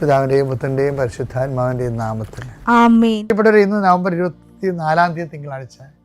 പിതാവിന്റെയും പുത്രന്റെയും പരിശുദ്ധാത്മാവിന്റെയും നാമത്തിൽ. ഇന്ന് നവംബർ ഇരുപത്തി നാലാം തീയതി തിങ്കളാഴ്ച.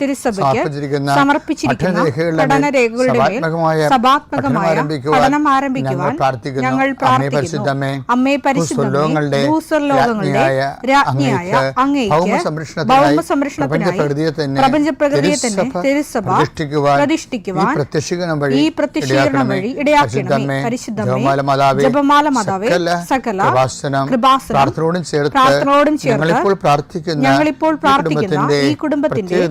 തിരുസഭയ്ക്ക് സമർപ്പിച്ചിരിക്കുന്ന പഠന രേഖകളുടെ മേൽ സഭാത്മകമായ പഠനം ആരംഭിക്കുവാൻ ഞങ്ങൾ പ്രാർത്ഥിക്കുന്നു. അമ്മേ പരിശുദ്ധമേ, ഭൂസ്വർലോകങ്ങളുടെ രാജ്ഞിയായ അങ്ങേക്ക് തന്നെ തിരുസഭ പ്രതിഷ്ഠിക്കുവാൻ ഈ പ്രത്യക്ഷീകരണം വഴി ഈ പ്രത്യക്ഷീകരണം വഴി ഇടയാക്കണമേ. പരിശുദ്ധമേ ജപമാല മാതാവേ സകല സകല കൃപാസനം കൃപാസനം പ്രാർത്ഥനയോടും ചേർത്ത് ഞങ്ങളിപ്പോൾ പ്രാർത്ഥിക്കുന്ന ഞങ്ങളിപ്പോൾ ഈ പ്രാർത്ഥിക്കുന്ന കുടുംബത്തിന്റെ ഈ കുടുംബത്തിന്റെ പ്രത്യേക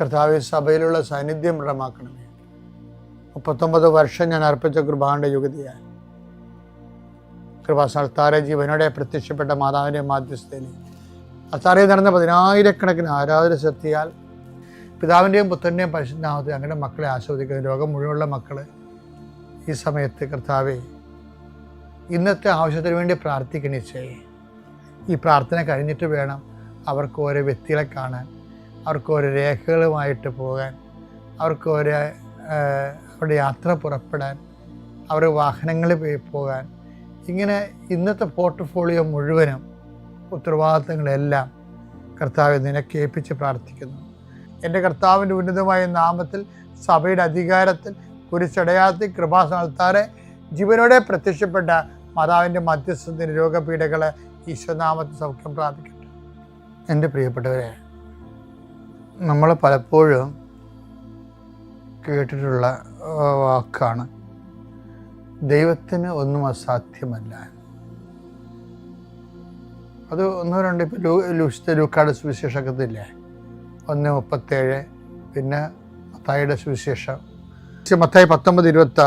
കർത്താവെ സഭയിലുള്ള സാന്നിധ്യം ദൃഢമാക്കണമേ. മുപ്പത്തൊമ്പത് വർഷം ഞാൻ അർപ്പിച്ച കൃപാന്റെ യുഗതിയായി കൃപാസ്ഥാന ജീവനോടെ പ്രത്യക്ഷപ്പെട്ട മാതാവിന്റെ മാധ്യസ്ഥയിൽ അത്താറയിൽ നടന്ന പതിനായിരക്കണക്കിന് ആരാധന ശക്തിയാൽ പിതാവിന്റെയും പുത്രന്റെയും പരിശുദ്ധാമത്തെ അങ്ങനെ മക്കളെ ആസ്വദിക്കുന്ന ലോകം മുഴുവനുള്ള മക്കൾ ഈ സമയത്ത് കർത്താവെ ഇന്നത്തെ ആവശ്യത്തിന് വേണ്ടി പ്രാർത്ഥിക്കണിച്ചേ ഈ പ്രാർത്ഥന കഴിഞ്ഞിട്ട് വേണം അവർക്ക് ഓരോ വ്യക്തികളെ കാണാൻ. അവർക്ക് ഓരോ രേഖകളുമായിട്ട് പോകാൻ അവർക്ക് ഓരോ അവരുടെ യാത്ര പുറപ്പെടാൻ അവരുടെ വാഹനങ്ങളിൽ പോയി പോകാൻ. ഇങ്ങനെ ഇന്നത്തെ പോർട്ട്ഫോളിയോ മുഴുവനും ഉത്തരവാദിത്തങ്ങളെല്ലാം കർത്താവ് നിനക്ക് പ്രാർത്ഥിക്കുന്നു. എന്റെ കർത്താവിന്റെ ഉന്നതമായ നാമത്തിൽ സഭയുടെ അധികാരത്തിൽ കുരിശടയാത്തി കൃപാസ്ഥാനത്താറെ ജീവനോടെ പ്രത്യക്ഷപ്പെട്ട മാതാവിന്റെ മധ്യസ്ഥത്തിന് രോഗപീഠകളെ ഈശ്വനാമത്തിൽ സൗഖ്യം പ്രാപിക്കട്ടെ എന്റെ പ്രിയപ്പെട്ടവരെ നമ്മൾ പലപ്പോഴും കേട്ടിട്ടുള്ള വാക്കാണ്. ദൈവത്തിന് ഒന്നും അസാധ്യമല്ല. അത് ഒന്നോ രണ്ടോ ഇപ്പോൾ ലൂ ലൂസിത്തെ ലൂക്കാട് സുവിശേഷക്കത്തില്ലേ ഒന്ന് മുപ്പത്തേഴ് പിന്നെ മത്തായിയുടെ സുവിശേഷം. മത്തായി പത്തൊമ്പത് ഇരുപത്തി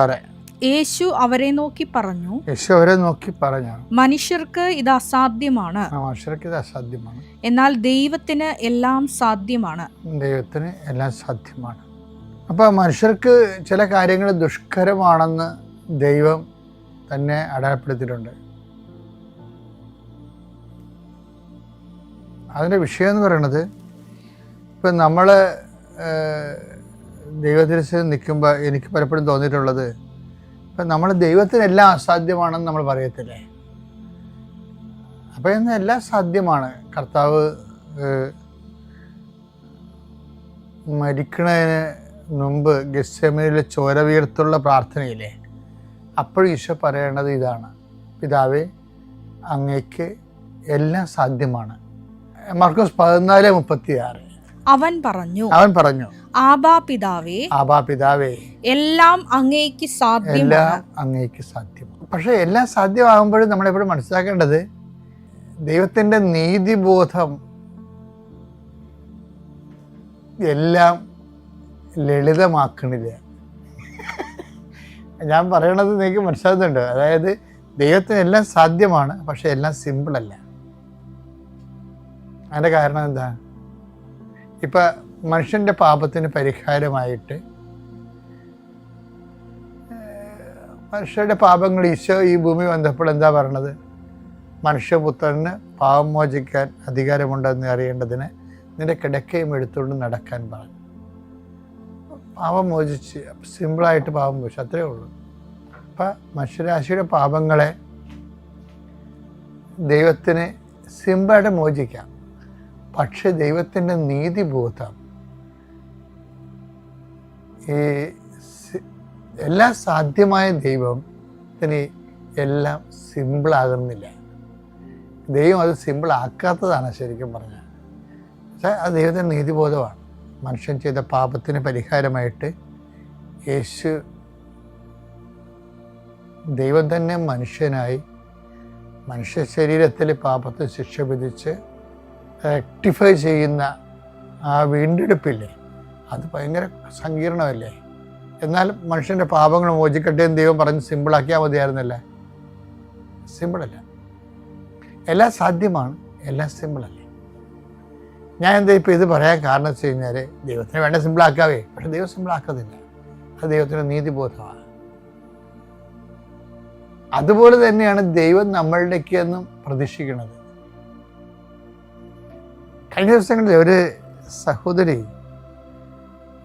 യേശു അവരെ നോക്കി പറഞ്ഞു യേശു അവരെ നോക്കി പറഞ്ഞു. മനുഷ്യർക്ക് ഇത് അസാധ്യമാണ്. മനുഷ്യർക്ക് ഇത് അസാധ്യമാണ്. എന്നാൽ ദൈവത്തിന് എല്ലാം സാധ്യമാണ്. ദൈവത്തിന് എല്ലാം സാധ്യമാണ്. അപ്പോൾ മനുഷ്യർക്ക് ചില കാര്യങ്ങൾ ദുഷ്കരമാണെന്ന് ദൈവം തന്നെ അടയാളപ്പെടുത്തിയിട്ടുണ്ട്. അതിന്റെ വിഷയം എന്ന് പറയണത് ഇപ്പം നമ്മൾ ദൈവത്തിരിച്ച് നിൽക്കുമ്പോൾ എനിക്ക് പലപ്പോഴും തോന്നിയിട്ടുള്ളത് ഇപ്പം നമ്മൾ ദൈവത്തിന് എല്ലാം അസാധ്യമാണെന്ന് നമ്മൾ പറയത്തില്ലേ? അപ്പോൾ ഇന്ന് എല്ലാം സാധ്യമാണ്. കർത്താവ് മരിക്കുന്നതിന് മരിക്കണതിന് മുമ്പ് ഗസ്സമയിലെ ചോര വീർത്തുള്ള പ്രാർത്ഥനയില്ലേ? അപ്പോഴും ഈശോ പറയേണ്ടത് ഇതാണ്. പിതാവേ അങ്ങേക്ക് എല്ലാം സാധ്യമാണ്. മർക്കോസ് പതിനാല് മുപ്പത്തി ആറ് അവൻ പറഞ്ഞു അവൻ പറഞ്ഞു ആബാ പിതാവേ ആബാ പിതാവേ എല്ലാം അങ്ങേക്ക് എല്ലാം അങ്ങേക്ക് സാധ്യമാണ് പക്ഷെ എല്ലാം സാധ്യമാകുമ്പോഴും നമ്മളെപ്പോഴും മനസ്സിലാക്കേണ്ടത് ദൈവത്തിന്റെ നീതിബോധം എല്ലാം ലളിതമാക്കണില്ല. ഞാൻ പറയണത് നിങ്ങൾക്ക് മനസ്സിലാകുന്നുണ്ട് അതായത് ദൈവത്തിന് എല്ലാം സാധ്യമാണ് പക്ഷെ എല്ലാം സിമ്പിളല്ല. അതിന്റെ കാരണം എന്താ? ഇപ്പം മനുഷ്യന്റെ പാപത്തിന് പരിഹാരമായിട്ട് മനുഷ്യരുടെ പാപങ്ങൾ ഈശോ ഈ ഭൂമി വന്നപ്പോൾ എന്താ പറയണത് മനുഷ്യപുത്രന് പാപം മോചിക്കാൻ അധികാരമുണ്ടെന്ന് അറിയേണ്ടതിന് നിന്റെ കിടക്കയും എടുത്തുകൊണ്ട് നടക്കാൻ പറഞ്ഞു പാപം മോചിച്ച് സിമ്പിളായിട്ട് പാപം മോചിച്ചു അത്രയേ ഉള്ളൂ. അപ്പം മനുഷ്യരാശിയുടെ പാപങ്ങളെ ദൈവത്തിന് സിമ്പിളായിട്ട് മോചിക്കാം. പക്ഷെ ദൈവത്തിന്റെ നീതിബോധം എല്ലാം സാധ്യമായ ദൈവത്തിന് എല്ലാം സിമ്പിളാകുന്നില്ല. ദൈവം അത് സിമ്പിളാക്കാത്തതാണ് ശരിക്കും പറഞ്ഞാൽ. പക്ഷേ അത് ദൈവത്തിന്റെ നീതിബോധമാണ്. മനുഷ്യൻ ചെയ്ത പാപത്തിന് പരിഹാരമായിട്ട് യേശു ദൈവം തന്നെ മനുഷ്യനായി മനുഷ്യ ശരീരത്തിൽ പാപത്തെ ശിക്ഷ വിധിച്ച് റെക്ടിഫൈ ചെയ്യുന്ന ആ വീണ്ടെടുപ്പില്ലേ? അത് ഭയങ്കര സങ്കീർണമല്ലേ? എന്നാൽ മനുഷ്യന്റെ പാപങ്ങൾ മോചിക്കട്ടെ എന്ന് ദൈവം പറഞ്ഞ് സിമ്പിളാക്കിയാൽ മതിയായിരുന്നല്ലേ? സിമ്പിളല്ല. എല്ലാം സാധ്യമാണ്. എല്ലാം സിമ്പിളല്ലേ? ഞാൻ എന്താ ഇപ്പോൾ ഇത് പറയാൻ കാരണം വെച്ച് കഴിഞ്ഞാൽ ദൈവത്തിന് വേണ്ട സിമ്പിളാക്കാവേ. പക്ഷെ ദൈവം സിമ്പിളാക്കുന്നില്ല അത് ദൈവത്തിന്റെ നീതിബോധമാണ്. അതുപോലെ തന്നെയാണ് ദൈവം നമ്മളുടെയൊക്കെ എന്നും പ്രതീക്ഷിക്കുന്നത്. കഴിഞ്ഞ ദിവസങ്ങളിൽ ഒരു സഹോദരി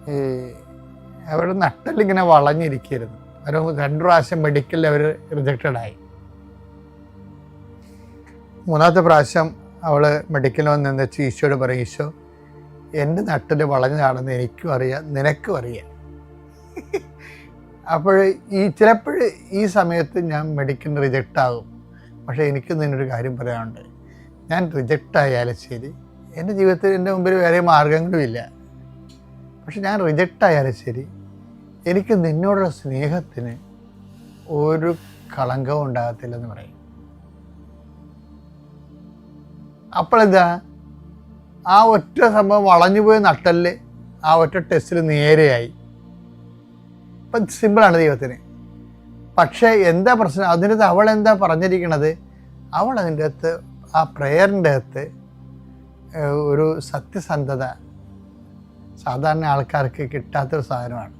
ഈ അവരുടെ നട്ടലിങ്ങനെ വളഞ്ഞിരിക്കരുത്. ഒരു രണ്ടു പ്രാവശ്യം മെഡിക്കലിൽ അവർ റിജക്റ്റഡായി മൂന്നാമത്തെ പ്രാവശ്യം അവൾ മെഡിക്കലിൽ വന്ന് നിന്ന് വെച്ച് ഈശോയോട് പറയും ഈശോ എന്റെ നട്ടിൽ വളഞ്ഞതാണെന്ന് എനിക്കും അറിയാം നിനക്കും അറിയാം. അപ്പോൾ ഈ ചിലപ്പോൾ ഈ സമയത്ത് ഞാൻ മെഡിക്കൽ റിജക്റ്റ് ആകും. പക്ഷേ എനിക്ക് നിന്നൊരു കാര്യം പറയാനുണ്ട്. ഞാൻ റിജക്റ്റ് ആയാലും ശരി എന്റെ ജീവിതത്തിൽ എന്റെ മുമ്പിൽ വേറെ മാർഗങ്ങളും ഇല്ല. പക്ഷെ ഞാൻ റിജക്റ്റ് ആയാലും ശരി. എനിക്ക് നിന്നോടുള്ള സ്നേഹത്തിന് ഒരു കളങ്കവും ഉണ്ടാകത്തില്ലെന്ന് പറയും. അപ്പോഴെന്താ ആ ഒറ്റ സംഭവം വളഞ്ഞു പോയ നട്ടൽ ആ ഒറ്റ ടെസ്റ്റിൽ നേരെയായി. ഇപ്പം സിമ്പിളാണ് ദൈവത്തിന്. പക്ഷേ എന്താ പ്രശ്നം? അതിനകത്ത് അവൾ എന്താ പറഞ്ഞിരിക്കണത്? അവൾ അതിന്റെ അകത്ത് ആ പ്രേയറിന്റെ അകത്ത് ഒരു സത്യസന്ധത സാധാരണ ആൾക്കാർക്ക് കിട്ടാത്തൊരു സാധനമാണ്.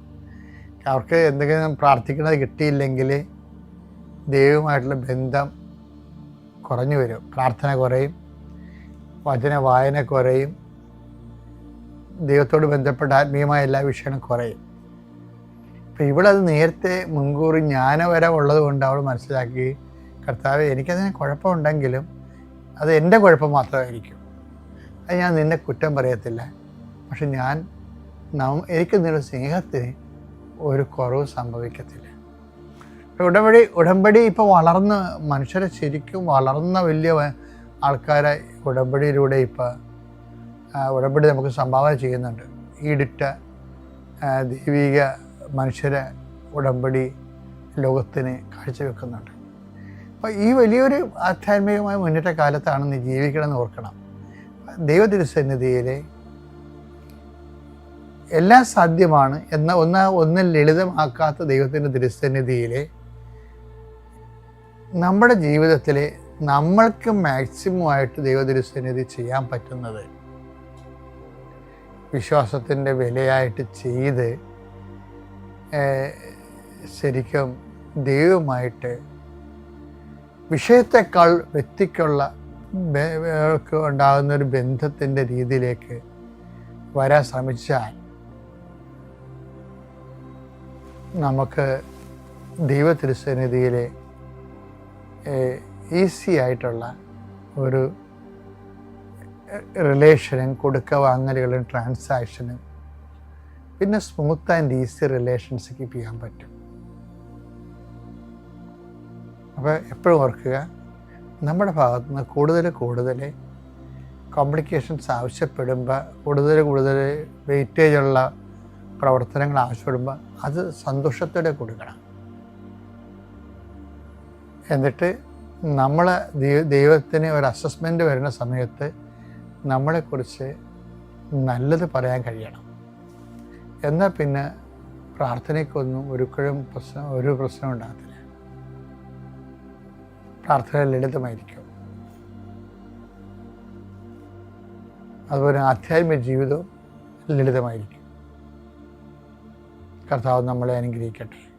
അവർക്ക് എന്തെങ്കിലും പ്രാർത്ഥിക്കുന്നത് കിട്ടിയില്ലെങ്കിൽ ദൈവവുമായിട്ടുള്ള ബന്ധം കുറഞ്ഞു വരും. പ്രാർത്ഥന കുറയും. വചന വായന കുറയും. ദൈവത്തോട് ബന്ധപ്പെട്ട ആത്മീയമായ എല്ലാ വിഷയങ്ങളും കുറയും. അപ്പം ഇവളത് നേരത്തെ മുൻകൂർ ജ്ഞാനവരം കൊണ്ട് അവൾ മനസ്സിലാക്കി കർത്താവ് എനിക്കതിന് കുഴപ്പമുണ്ടെങ്കിലും അത് എന്റെ കുഴപ്പം മാത്രമായിരിക്കും. അത് ഞാൻ നിന്നെ കുറ്റം പറയത്തില്ല. പക്ഷെ ഞാൻ എനിക്ക് നിങ്ങളുടെ സ്നേഹത്തിന് ഒരു കുറവ് സംഭവിക്കത്തില്ല. ഉടമ്പടി ഉടമ്പടി ഇപ്പോൾ വളർന്ന് മനുഷ്യരെ ശരിക്കും വളർന്ന വലിയ ആൾക്കാരെ ഉടമ്പടിയിലൂടെ ഇപ്പോൾ ഉടമ്പടി നമുക്ക് സംഭാവന ചെയ്യുന്നുണ്ട്. ഈടിട്ട ദൈവിക മനുഷ്യരെ ഉടമ്പടി ലോകത്തിന് കാഴ്ചവെക്കുന്നുണ്ട്. അപ്പോൾ ഈ വലിയൊരു ആധ്യാത്മികമായ മുന്നേറ്റ കാലത്താണ് നീ ജീവിക്കണമെന്ന് ഓർക്കണം. ദൈവതിരുസന്നിധിയിൽ എല്ലാം സാധ്യമാണ് എന്ന ഒന്ന് ഒന്ന് ലളിതമാക്കാത്ത ദൈവത്തിന്റെ തിരുസന്നിധിയിൽ നമ്മുടെ ജീവിതത്തിൽ നമ്മൾക്ക് മാക്സിമം ആയിട്ട് ദൈവതിരുസന്നിധി ചെയ്യാൻ പറ്റുന്നത് വിശ്വാസത്തിന്റെ വിലയായിട്ട് ചെയ്ത് ശരിക്കും ദൈവമായിട്ട് വിഷയത്തെക്കാൾ വ്യക്തിക്കുള്ള ഉണ്ടാകുന്ന ഒരു ബന്ധത്തിന്റെ രീതിയിലേക്ക് വരാൻ ശ്രമിച്ചാൽ നമുക്ക് ദൈവ തിരുസന്നിധിയിലെ ഈസി ആയിട്ടുള്ള ഒരു റിലേഷനും കൊടുക്ക വാങ്ങലുകളും ട്രാൻസാക്ഷനും പിന്നെ smooth and easy relations keep ചെയ്യാൻ പറ്റും. അപ്പോൾ എപ്പോഴും ഓർക്കുക നമ്മുടെ ഭാഗത്തു നിന്ന് കൂടുതൽ കൂടുതൽ കോംപ്ലിക്കേഷൻസ് ആവശ്യപ്പെടുമ്പോൾ കൂടുതൽ കൂടുതൽ വെയിറ്റേജ് ഉള്ള പ്രവർത്തനങ്ങൾ ആവശ്യപ്പെടുമ്പോൾ അത് സന്തോഷത്തോടെ കൊടുക്കണം. എന്നിട്ട് നമ്മൾ ദൈവത്തിന് ഒരു അസസ്മെന്റ് വരുന്ന സമയത്ത് നമ്മളെക്കുറിച്ച് നല്ലത് പറയാൻ കഴിയണം. എന്നാൽ പിന്നെ പ്രാർത്ഥനയ്ക്കൊന്നും ഒരിക്കലും പ്രശ്നം ഒരു പ്രശ്നം ഉണ്ടാകത്തില്ല. പ്രാർത്ഥന ലളിതമായിരിക്കും. അതുപോലെ ആധ്യാത്മിക ജീവിതവും ലളിതമായിരിക്കും. കർത്താവ് നമ്മളെ അനുഗ്രഹിക്കട്ടെ.